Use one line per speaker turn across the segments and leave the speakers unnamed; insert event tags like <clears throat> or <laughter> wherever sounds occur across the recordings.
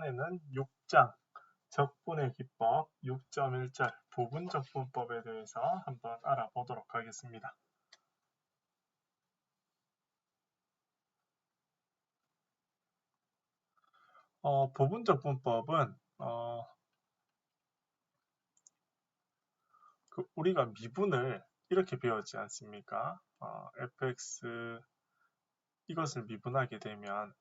시간에는 6장 적분의 기법 6.1절 부분 적분법에 대해서 한번 알아보도록 하겠습니다. 어, 부분 적분법은 어, 그 우리가 미분을 이렇게 배웠지 않습니까? 어, fx 이것을 미분하게 되면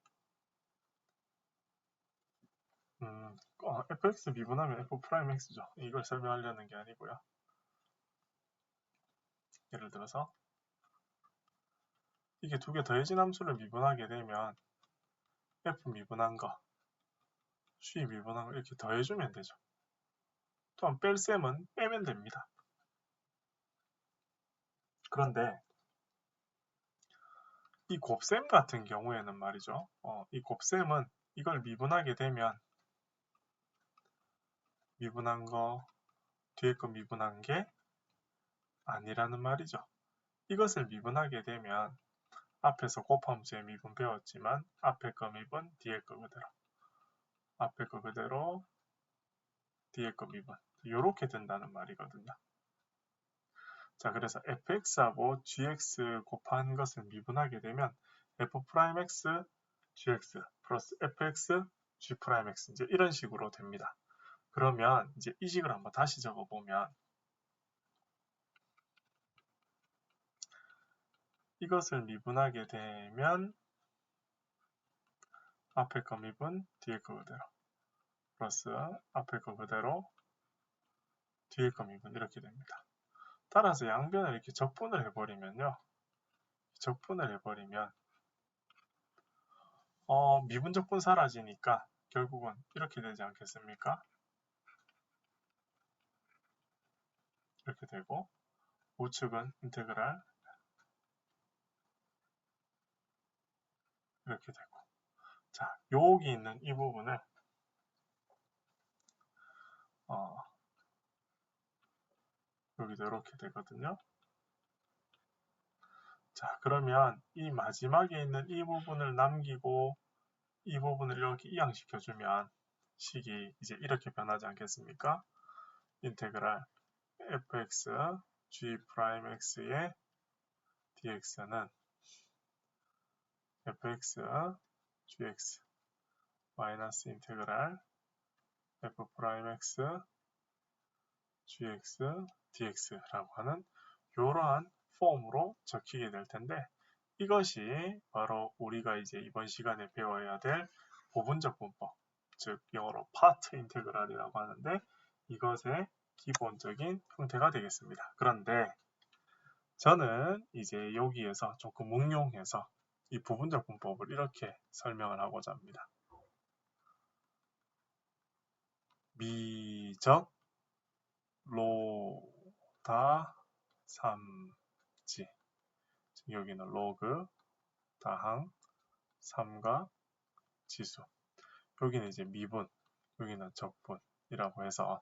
음, 어, fx 미분하면 f 프라임 x죠. 이걸 설명하려는 게 아니고요. 예를 들어서 이게 두 개 더해진 함수를 미분하게 되면 f 미분한 거, c 미분한 거 이렇게 더해주면 되죠. 또한 뺄셈은 빼면 됩니다. 그런데 이 곱셈 같은 경우에는 말이죠. 어, 이 곱셈은 이걸 미분하게 되면 미분한 거 뒤에 거 미분한 게 아니라는 말이죠. 이것을 미분하게 되면 앞에서 곱함수의 미분 배웠지만 앞에 거 미분 뒤에 거 그대로 앞에 거 그대로 뒤에 거 미분 이렇게 된다는 말이거든요. 자, 그래서 fx하고 gx 곱한 것을 미분하게 되면 f'x gx 플러스 fx g'x 이제 이런 식으로 됩니다. 그러면 이제 이 식을 한번 다시 적어보면 이것을 미분하게 되면 앞에 거 미분, 뒤에 거 그대로 플러스 앞에 거 그대로 뒤에 거 미분 이렇게 됩니다. 따라서 양변을 이렇게 적분을 해버리면요. 적분을 해버리면 어, 미분 적분 사라지니까 결국은 이렇게 되지 않겠습니까? 이렇게 되고 우측은 인테그랄 이렇게 되고 자 여기 있는 이 부분을 어, 여기도 이렇게 되거든요. 자, 그러면 이 마지막에 있는 이 부분을 남기고 이 부분을 이렇게 이항시켜주면 식이 이제 이렇게 변하지 않겠습니까? 인테그랄 fx g'x의 dx는 fx gx 마이너스 인테그랄 f'x gx dx라고 하는 이러한 폼으로 적히게 될 텐데 이것이 바로 우리가 이제 이번 시간에 배워야 될 부분적 분법, 즉 영어로 파트 인테그랄이라고 하는데 이것의 기본적인 형태가 되겠습니다. 그런데 저는 이제 여기에서 조금 응용해서 이 부분적 분법을 이렇게 설명을 하고자 합니다. 미적 로 다, 3지. 여기는 로그, 다항, 3과 지수. 여기는 이제 미분, 여기는 적분이라고 해서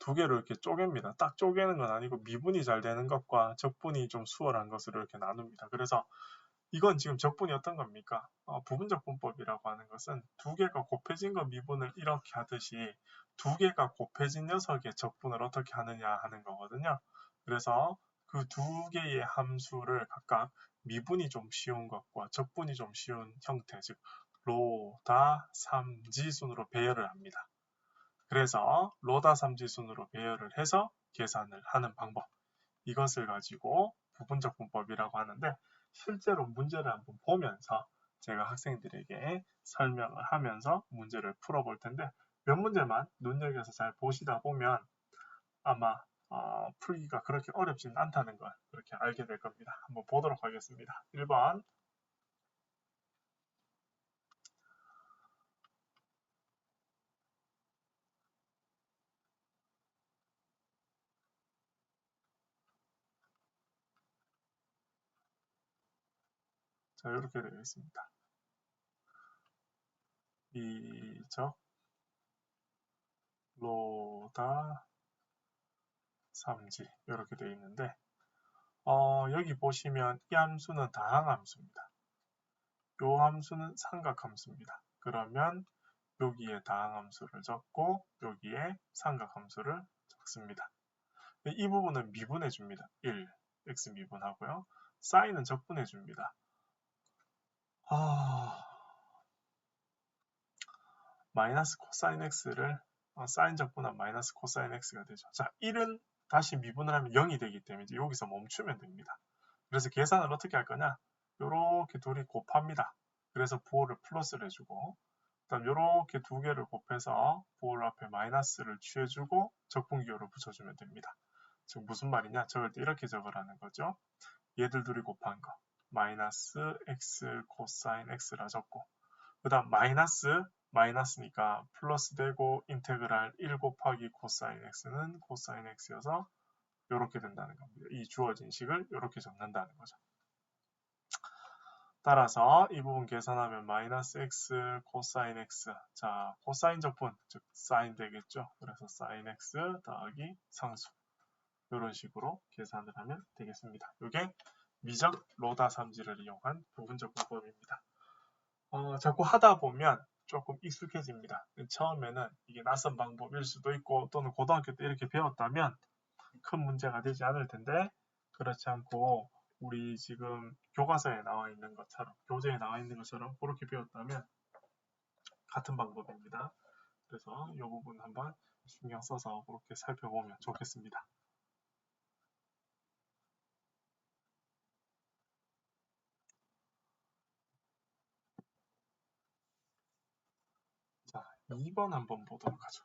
두 개로 이렇게 쪼갭니다. 딱 쪼개는 건 아니고 미분이 잘 되는 것과 적분이 좀 수월한 것으로 이렇게 나눕니다. 그래서 이건 지금 적분이 어떤 겁니까? 어, 부분적분법이라고 하는 것은 두 개가 곱해진 거 미분을 이렇게 하듯이 두 개가 곱해진 녀석의 적분을 어떻게 하느냐 하는 거거든요. 그래서 그 두 개의 함수를 각각 미분이 좀 쉬운 것과 적분이 좀 쉬운 형태, 즉 로다 삼지 순으로 배열을 합니다. 그래서 로다 삼지순으로 배열을 해서 계산을 하는 방법 이것을 가지고 부분적 분법이라고 하는데 실제로 문제를 한번 보면서 제가 학생들에게 설명을 하면서 문제를 풀어볼 텐데 몇 문제만 눈여겨서 잘 보시다 보면 아마 어, 풀기가 그렇게 어렵지는 않다는 걸 그렇게 알게 될 겁니다. 한번 보도록 하겠습니다. 1번 자, 이렇게 되어 있습니다. 미적 로다 삼지 이렇게 되어 있는데 어, 여기 보시면 이 함수는 다항 함수입니다. 이 함수는 삼각 함수입니다. 그러면 여기에 다항 함수를 적고 여기에 삼각 함수를 적습니다. 이 부분은 미분해 줍니다. 1, x 미분하고요. 사인은 적분해 줍니다. 아... 마이너스 코사인 x를 어, 사인 적분한 마이너스 코사인 x가 되죠. 자, 1은 다시 미분을 하면 0이 되기 때문에 여기서 멈추면 됩니다. 그래서 계산을 어떻게 할 거냐? 이렇게 둘이 곱합니다. 그래서 부호를 플러스를 해주고 그다음 이렇게 두 개를 곱해서 부호를 앞에 마이너스를 취해주고 적분기호를 붙여주면 됩니다. 즉 무슨 말이냐? 적을 때 이렇게 적으라는 거죠. 얘들 둘이 곱한 거 마이너스 x 코사인 x라 적고 그 다음 마이너스 마이너스니까 플러스 되고 인테그랄 1 곱하기 코사인 x는 코사인 x여서 이렇게 된다는 겁니다. 이 주어진 식을 이렇게 적는다는 거죠. 따라서 이 부분 계산하면 마이너스 x 코사인 x 자 코사인 적분 즉 사인 되겠죠. 그래서 사인 x 더하기 상수 이런 식으로 계산을 하면 되겠습니다. 이게 미적 로다 삼지를 이용한 부분적 분법입니다. 어, 자꾸 하다 보면 조금 익숙해집니다. 처음에는 이게 낯선 방법일 수도 있고 또는 고등학교 때 이렇게 배웠다면 큰 문제가 되지 않을 텐데 그렇지 않고 우리 지금 교과서에 나와 있는 것처럼 교재에 나와 있는 것처럼 그렇게 배웠다면 같은 방법입니다. 그래서 이 부분 한번 신경 써서 그렇게 살펴보면 좋겠습니다. 자, 2번 한번 보도록 하죠.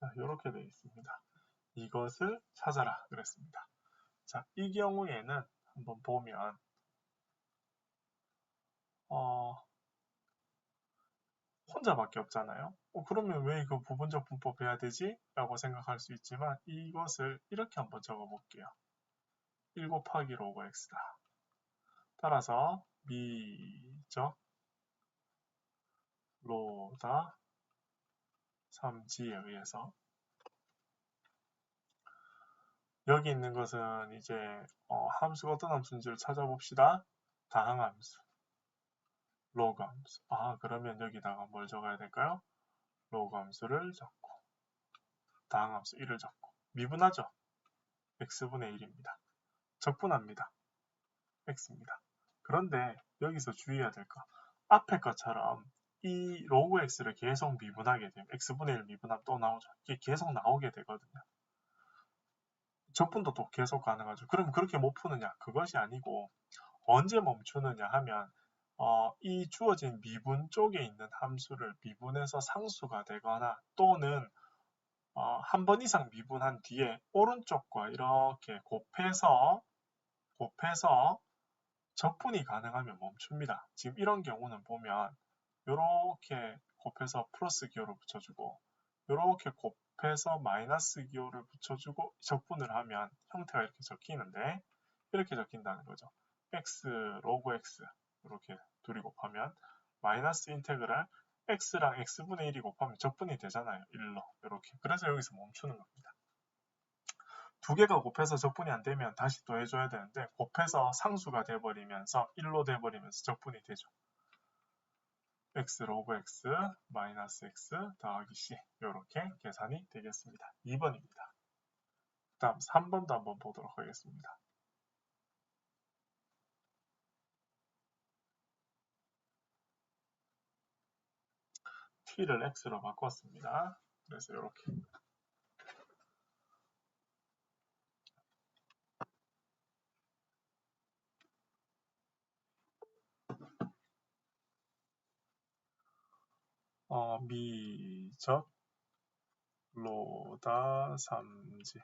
자, 이렇게 되어 있습니다. 이것을 찾아라 그랬습니다. 자, 이 경우에는 한번 보면 어, 혼자밖에 없잖아요. 어, 그러면 왜 이거 부분적 분법 해야 되지? 라고 생각할 수 있지만 이것을 이렇게 한번 적어 볼게요. 1 곱하기 로그 x다. 따라서 미적 로다 3지에 의해서 여기 있는 것은 이제 어, 함수가 어떤 함수인지를 찾아봅시다. 다항 함수, 로그 함수. 아 그러면 여기다가 뭘 적어야 될까요? 로그 함수를 적고 다항 함수 1을 적고 미분하죠. x분의 1입니다. 적분합니다. x입니다. 그런데 여기서 주의해야 될 거. 앞에 것처럼 이 로그 x를 계속 미분하게 되면 x분의 1 미분하면 또 나오죠. 이게 계속 나오게 되거든요. 적분도 또 계속 가능하죠. 그럼 그렇게 못 푸느냐? 그것이 아니고 언제 멈추느냐 하면 어, 이 주어진 미분 쪽에 있는 함수를 미분해서 상수가 되거나 또는 어, 한 번 이상 미분한 뒤에 오른쪽과 이렇게 곱해서 곱해서 적분이 가능하면 멈춥니다. 지금 이런 경우는 보면 이렇게 곱해서 플러스 기호를 붙여주고 이렇게 곱 해서 마이너스 기호를 붙여주고 적분을 하면 형태가 이렇게 적히는데 이렇게 적힌다는 거죠. x 로그 x 이렇게 둘이 곱하면 마이너스 인테그랄 x랑 x분의 1이 곱하면 적분이 되잖아요. 1로 이렇게 그래서 여기서 멈추는 겁니다. 두 개가 곱해서 적분이 안 되면 다시 또 해줘야 되는데 곱해서 상수가 돼버리면서 1로 돼버리면서 적분이 되죠. X 로그 x 마이너스 x 더하기 c 이렇게 계산이 되겠습니다. 2번입니다. 다음 3번도 한번 보도록 하겠습니다. t를 x로 바꿨습니다. 그래서 이렇게 어, 미적 로다 삼지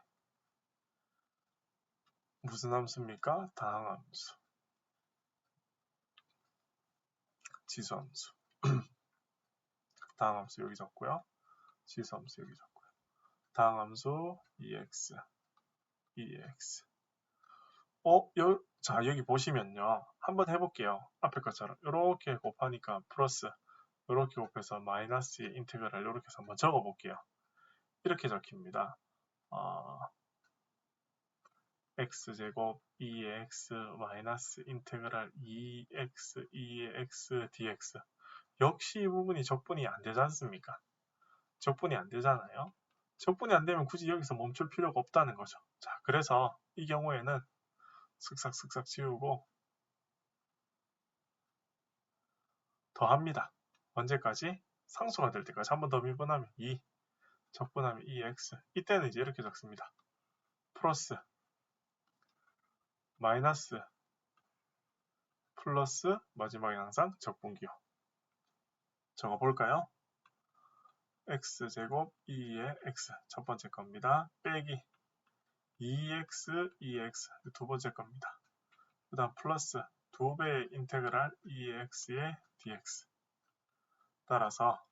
무슨 함수입니까? 다항함수 지수함수 <clears throat> 다항함수 여기 적고요 지수함수 여기 적고요 다항함수 EX EX. 어, 여, 자, 여기 보시면요. 한번 해볼게요. 앞에 것처럼. 이렇게 곱하니까 플러스, 이렇게 곱해서 마이너스의 인테그랄 이렇게 해서 한번 적어 볼게요. 이렇게 적힙니다. 어, x제곱 2x 마이너스 인테그랄 2x 2x dx 역시 이 부분이 적분이 안 되지 않습니까? 적분이 안 되잖아요. 적분이 안 되면 굳이 여기서 멈출 필요가 없다는 거죠. 자, 그래서 이 경우에는 슥싹슥싹 지우고 더합니다. 언제까지? 상수가 될 때까지 한 번 더 미분하면 2, 적분하면 2x. 이때는 이제 이렇게 적습니다. 플러스, 마이너스, 플러스, 마지막에 항상 적분기호. 적어볼까요? x제곱 2의 x 첫 번째 겁니다. 빼기 2x, 2x 두 번째 겁니다. 그 다음 플러스 2배의 인테그랄 2x의 dx 따라서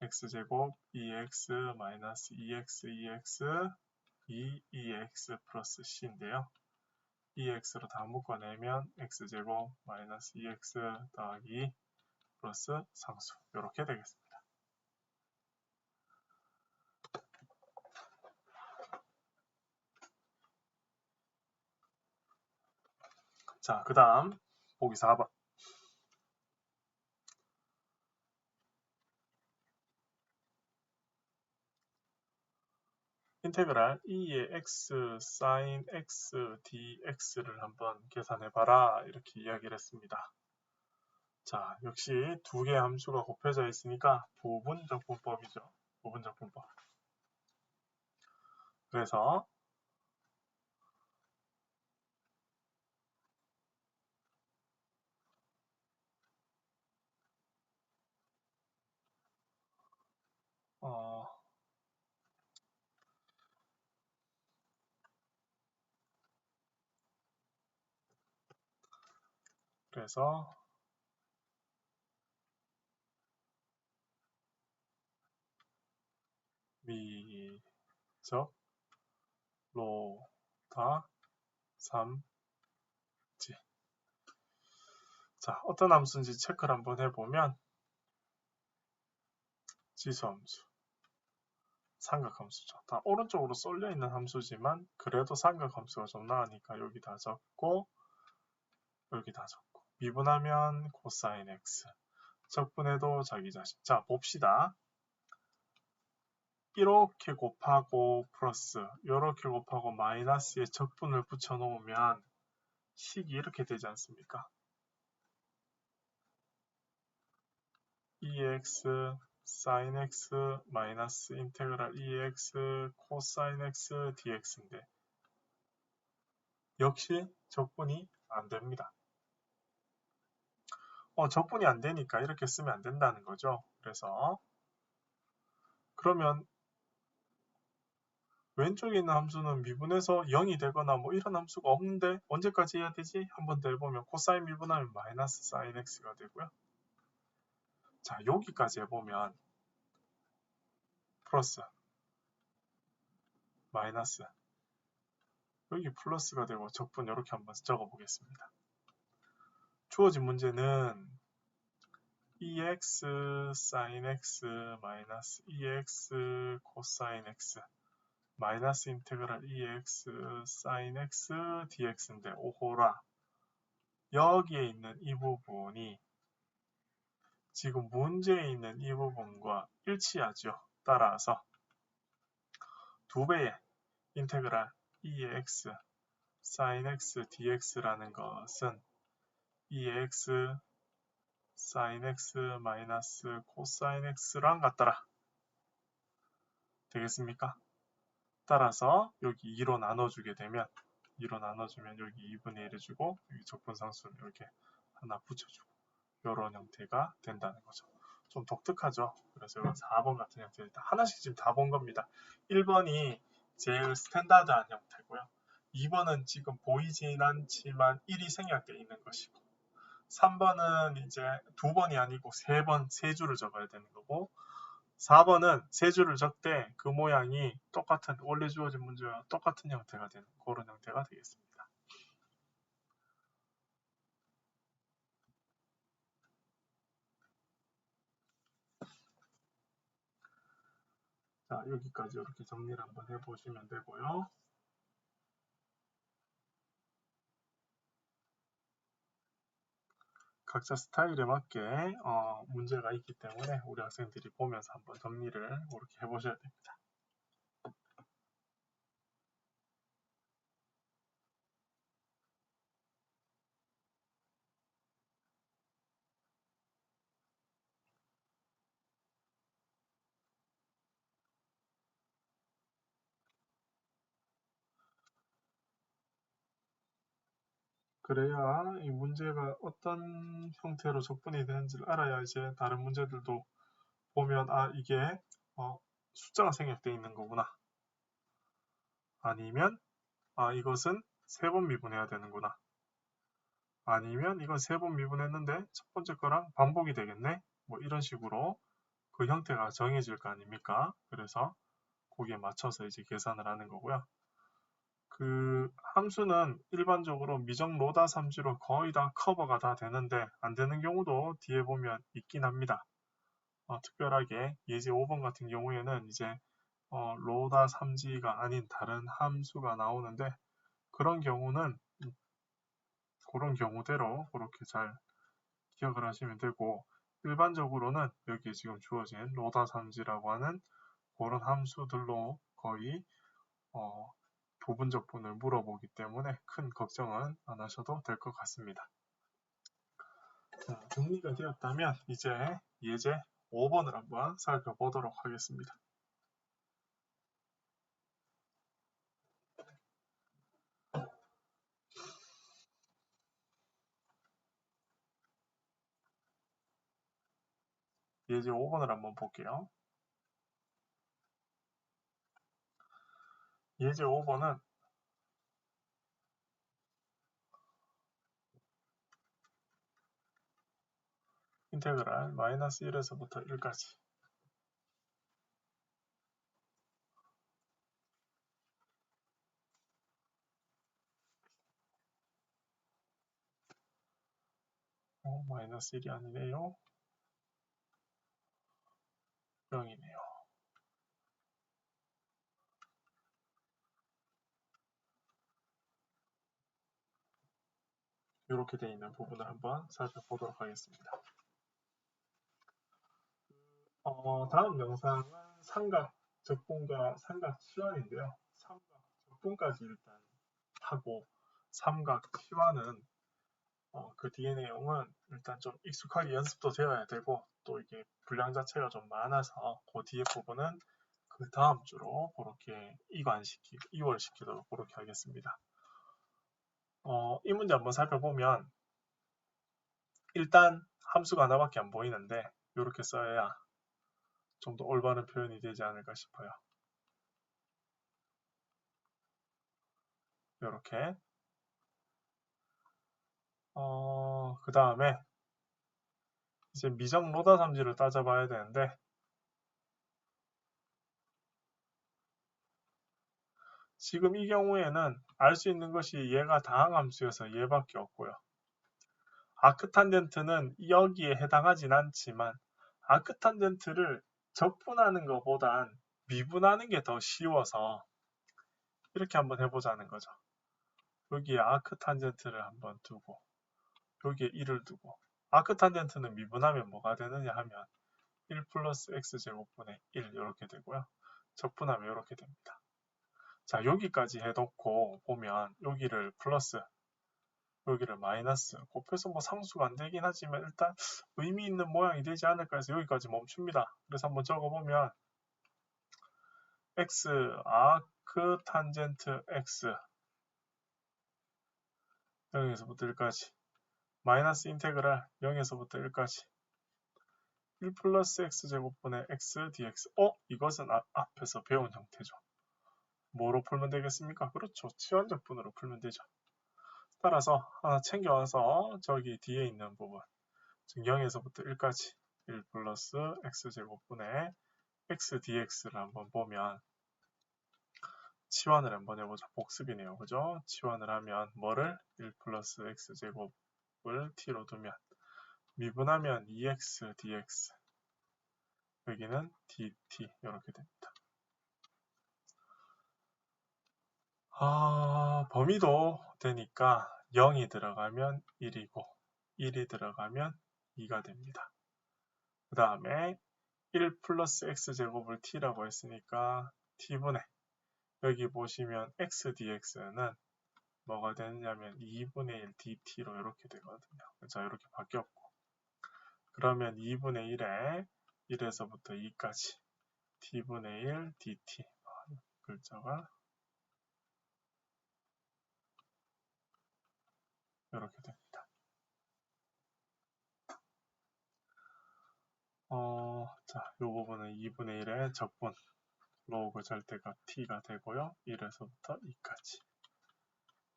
x제곱 2x 마이너스 2x, 2x 2, 2x 플러스 c인데요. 2x로 다 묶어내면 x제곱 마이너스 2x 더하기 플러스 상수 이렇게 되겠습니다. 자, 그 다음 보기 4번. 인테그랄 2의 x sin x dx를 한번 계산해봐라 이렇게 이야기를 했습니다. 자, 역시 두 개의 함수가 곱해져 있으니까 부분적분법이죠. 부분적분법. 그래서 어, 그래서 미적 로다 3지 자 어떤 함수인지 체크를 한번 해보면 지수함수 삼각함수죠. 다 오른쪽으로 쏠려 있는 함수지만 그래도 삼각함수가 좀 나으니까 여기 다 적고 여기 다 적고 미분하면 코사인 x 적분해도 자기 자신 자 봅시다. 이렇게 곱하고 플러스 이렇게 곱하고 마이너스에 적분을 붙여 놓으면 식이 이렇게 되지 않습니까? 2x sin x 마이너스 인테그랄 2x 코사인 x dx인데 역시 적분이 안 됩니다. 어, 적분이 안 되니까 이렇게 쓰면 안 된다는 거죠. 그래서 그러면 왼쪽에 있는 함수는 미분해서 0이 되거나 뭐 이런 함수가 없는데 언제까지 해야 되지? 한 번 더 해보면 코사인 미분하면 마이너스 사인 x가 되고요. 자, 여기까지 해보면 플러스 마이너스 여기 플러스가 되고 적분 이렇게 한번 적어 보겠습니다. 주어진 문제는 EX sin X 마이너스 EX 코사인 X 마이너스 인테그랄 EX sin X dx인데 오호라 여기에 있는 이 부분이 지금 문제에 있는 이 부분과 일치하죠. 따라서 두 배의 인테그랄 2x sin x dx라는 것은 2x sin x 마이너스 코사인 x랑 같더라. 되겠습니까? 따라서 여기 2로 나눠주게 되면 2로 나눠주면 여기 2분의 1 해주고 여기 적분상수를 이렇게 하나 붙여주고 이런 형태가 된다는 거죠. 좀 독특하죠. 그래서 이건 4번 같은 형태입니다. 하나씩 지금 다 본 겁니다. 1번이 제일 스탠다드한 형태고요. 2번은 지금 보이진 않지만 1이 생략되어 있는 것이고 3번은 이제 두 번이 아니고 세 번, 세 줄을 적어야 되는 거고 4번은 세 줄을 적되 그 모양이 똑같은 원래 주어진 문제와 똑같은 형태가 되는 그런 형태가 되겠습니다. 자, 여기까지 이렇게 정리를 한번 해보시면 되고요. 각자 스타일에 맞게 어, 문제가 있기 때문에 우리 학생들이 보면서 한번 정리를 그렇게 해보셔야 됩니다. 그래야 이 문제가 어떤 형태로 적분이 되는지를 알아야 이제 다른 문제들도 보면 아 이게 어, 숫자가 생략되어 있는 거구나. 아니면 아 이것은 세 번 미분해야 되는구나. 아니면 이건 세 번 미분했는데 첫 번째 거랑 반복이 되겠네. 뭐 이런 식으로 그 형태가 정해질 거 아닙니까? 그래서 거기에 맞춰서 이제 계산을 하는 거고요. 그 함수는 일반적으로 미정 로다 3지로 거의 다 커버가 다 되는데 안 되는 경우도 뒤에 보면 있긴 합니다. 어, 특별하게 예제 5번 같은 경우에는 이제 어, 로다 3지가 아닌 다른 함수가 나오는데 그런 경우는 그런 경우대로 그렇게 잘 기억을 하시면 되고 일반적으로는 여기 지금 주어진 로다 3지라고 하는 그런 함수들로 거의 어, 부분적분을 물어보기 때문에 큰 걱정은 안 하셔도 될 것 같습니다. 자, 정리가 되었다면 이제 예제 5번을 한번 살펴보도록 하겠습니다. 예제 5번을 한번 볼게요. 예제 5번은 인테그랄 마이너스 1에서부터 1까지 어, 마이너스 1이 아니네요. 0이네요. 이렇게 되어 있는 부분을 한번 살펴보도록 하겠습니다. 어, 다음 영상은 삼각 적분과 삼각 치환인데요. 삼각 적분까지 일단 하고 삼각 치환은 어, 그 뒤에 내용은 일단 좀 익숙하게 연습도 되어야 되고 또 이게 분량 자체가 좀 많아서 그 뒤에 부분은 그 다음 주로 그렇게 이관시키, 이월시키도록 그렇게 하겠습니다. 어, 이 문제 한번 살펴보면 일단 함수가 하나밖에 안 보이는데 이렇게 써야 좀 더 올바른 표현이 되지 않을까 싶어요. 이렇게 어, 그 다음에 이제 미정 로다 삼지를 따져봐야 되는데 지금 이 경우에는 알 수 있는 것이 얘가 다항함수여서 얘밖에 없고요. 아크탄젠트는 여기에 해당하진 않지만 아크탄젠트를 적분하는 것보단 미분하는 게 더 쉬워서 이렇게 한번 해보자는 거죠. 여기에 아크탄젠트를 한번 두고 여기에 1을 두고 아크탄젠트는 미분하면 뭐가 되느냐 하면 1 플러스 x제곱분의 1 이렇게 되고요. 적분하면 이렇게 됩니다. 자 여기까지 해놓고 보면 여기를 플러스 여기를 마이너스 곱해서 뭐 상수가 안 되긴 하지만 일단 의미 있는 모양이 되지 않을까 해서 여기까지 멈춥니다. 그래서 한번 적어보면 x 아크 탄젠트 x 0에서부터 1까지 마이너스 인테그랄 0에서부터 1까지 1 플러스 x제곱분의 x dx 어? 이것은 아, 앞에서 배운 형태죠. 뭐로 풀면 되겠습니까? 그렇죠. 치환적분으로 풀면 되죠. 따라서 하나 챙겨와서 저기 뒤에 있는 부분 즉 0에서부터 1까지 1 플러스 x제곱분의 x dx를 한번 보면 치환을 한번 해보자. 복습이네요. 그죠? 치환을 하면 뭐를 1 플러스 x제곱을 t로 두면 미분하면 2x dx 여기는 dt 이렇게 됩니다. 아, 범위도 되니까 0이 들어가면 1이고 1이 들어가면 2가 됩니다. 그 다음에 1 플러스 x제곱을 t라고 했으니까 t분의 여기 보시면 x dx는 뭐가 되느냐면 2분의 1 dt로 이렇게 되거든요. 자 이렇게 바뀌었고 그러면 2분의 1에 1에서부터 2까지 t분의 1 dt 글자가 이렇게 됩니다. 어, 자, 이 부분은 2분의 1의 적분 로그 절대값 t가 되고요. 1에서부터 2까지.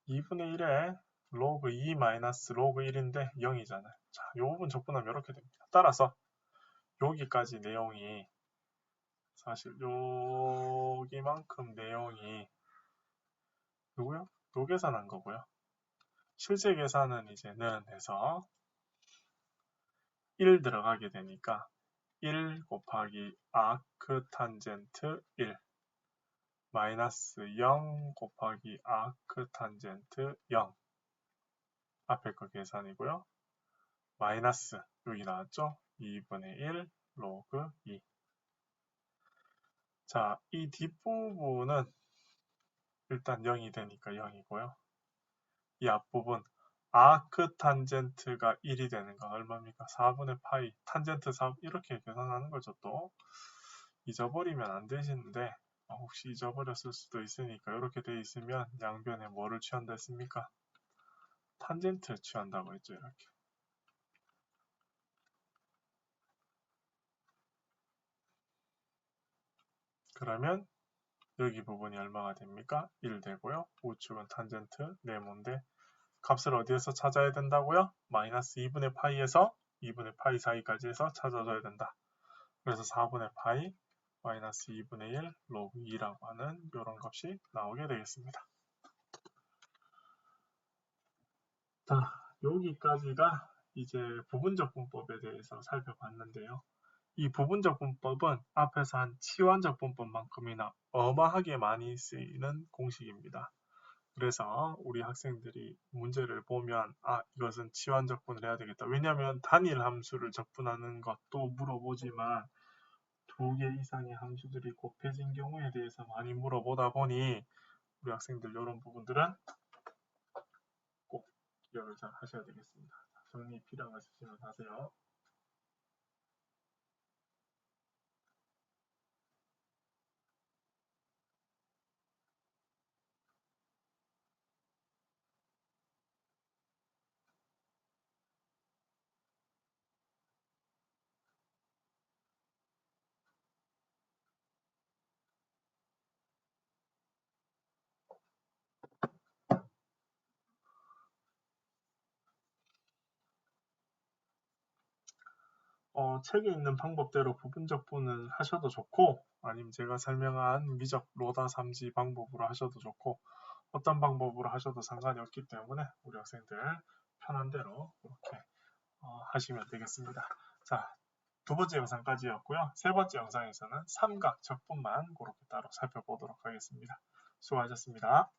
2분의 1에 로그 2 마이너스 로그 1인데 0이잖아요. 자, 이 부분 적분하면 이렇게 됩니다. 따라서 여기까지 내용이 사실 여기만큼 내용이 누구요? 요 계산한 거고요. 실제 계산은 이제는 해서 1 들어가게 되니까 1 곱하기 아크 탄젠트 1 마이너스 0 곱하기 아크 탄젠트 0 앞에 거 계산이고요. 마이너스 여기 나왔죠? 2분의 1 로그 2 자, 이 뒷부분은 일단 0이 되니까 0이고요. 이 앞부분 아크 탄젠트가 1이 되는 건 얼마입니까? 4분의 파이 탄젠트 4 이렇게 계산하는 거죠 또 잊어버리면 안 되시는데 어, 혹시 잊어버렸을 수도 있으니까 이렇게 돼 있으면 양변에 뭐를 취한다 했습니까? 탄젠트 취한다고 했죠 이렇게 그러면 여기 부분이 얼마가 됩니까? 1 되고요. 우측은 탄젠트 네모인데 값을 어디에서 찾아야 된다고요? 마이너스 2분의 파이에서 2분의 파이 사이까지 해서 찾아줘야 된다. 그래서 4분의 파이 마이너스 2분의 1 로그 2라고 하는 이런 값이 나오게 되겠습니다. 자, 여기까지가 이제 부분적 분법에 대해서 살펴봤는데요. 이 부분적 분법은 앞에서 한 치환적 분법만큼이나 어마하게 많이 쓰이는 공식입니다. 그래서 우리 학생들이 문제를 보면 아 이것은 치환 적분을 해야 되겠다. 왜냐하면 단일 함수를 적분하는 것도 물어보지만 두 개 이상의 함수들이 곱해진 경우에 대해서 많이 물어보다 보니 우리 학생들 이런 부분들은 꼭 기억을 잘 하셔야 되겠습니다. 정리 필요하시면 하세요. 어, 책에 있는 방법대로 부분 적 분을 하셔도 좋고 아니면 제가 설명한 미적 로다 삼지 방법으로 하셔도 좋고 어떤 방법으로 하셔도 상관이 없기 때문에 우리 학생들 편한 대로 이렇게 어, 하시면 되겠습니다. 자, 두 번째 영상까지였고요. 세 번째 영상에서는 삼각 적분만 그렇게 따로 살펴보도록 하겠습니다. 수고하셨습니다.